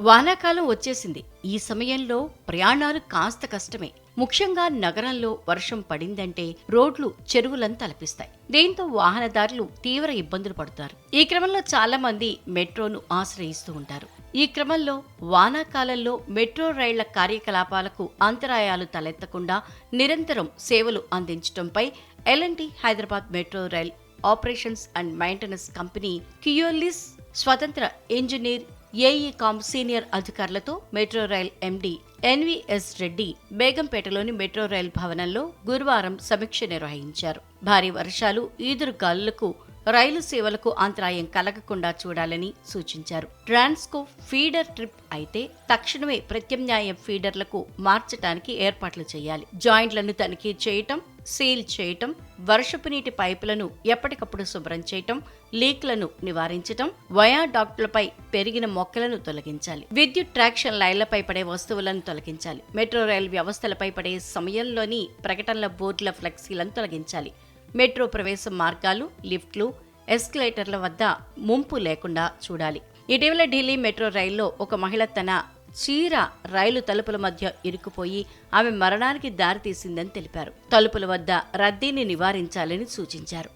వానాకాలం వచ్చేసింది. ఈ సమయంలో ప్రయాణాలు కాస్త కష్టమే. ముఖ్యంగా నగరంలో వర్షం పడిందంటే రోడ్లు చెరువులను తలపిస్తాయి. దీంతో వాహనదారులు తీవ్ర ఇబ్బందులు పడుతారు. ఈ క్రమంలో చాలా మంది మెట్రోను ఆశ్రయిస్తూ ఉంటారు. ఈ క్రమంలో వానాకాలంలో మెట్రో రైళ్ళ కార్యకలాపాలకు అంతరాయాలు తలెత్తకుండా నిరంతరం సేవలు అందించడంపై L N T Hyderabad metro rail operations and maintenance company Keolis స్వతంత్ర ఇంజనీర్ ఏఈకామ్ సీనియర్ అధికారులతో metro rail MD N V S Reddy బేగంపేటలోని metro rail భవనంలో గురువారం సమీక్ష నిర్వహించారు. భారీ వర్షాలు ఈదురు గాలులకు రైలు సేవలకు అంతరాయం కలగకుండా చూడాలని సూచించారు. ట్రాన్స్కో ఫీడర్ ట్రిప్ అయితే తక్షణమే ప్రత్యామ్నాయ ఫీడర్లకు మార్చడానికి ఏర్పాట్లు చేయాలి. జాయింట్లను తనిఖీ చేయటం సీల్ చేయటం వర్షపు నీటి పైపులను ఎప్పటికప్పుడు శుభ్రం చేయటం లీక్లను నివారించటం వయాడాక్టులపై పెరిగిన మొక్కలను తొలగించాలి. విద్యుత్ ట్రాక్షన్ లైన్లపై పడే వస్తువులను తొలగించాలి. మెట్రో రైల్ వ్యవస్థలపై పడే సమయంలోని ప్రకటనల బోర్డుల ఫ్లెక్సీలను తొలగించాలి. మెట్రో ప్రవేశ మార్గాలు లిఫ్ట్లు ఎస్కలేటర్ల వద్ద ముంపు లేకుండా చూడాలి. ఇటీవల ఢిల్లీ మెట్రో రైల్లో ఒక మహిళ తన చీర రైలు తలుపుల మధ్య ఇరుక్కుపోయి ఆమె మరణానికి దారితీసిందని తెలిపారు. తలుపుల వద్ద రద్దీని నివారించాలని సూచించారు.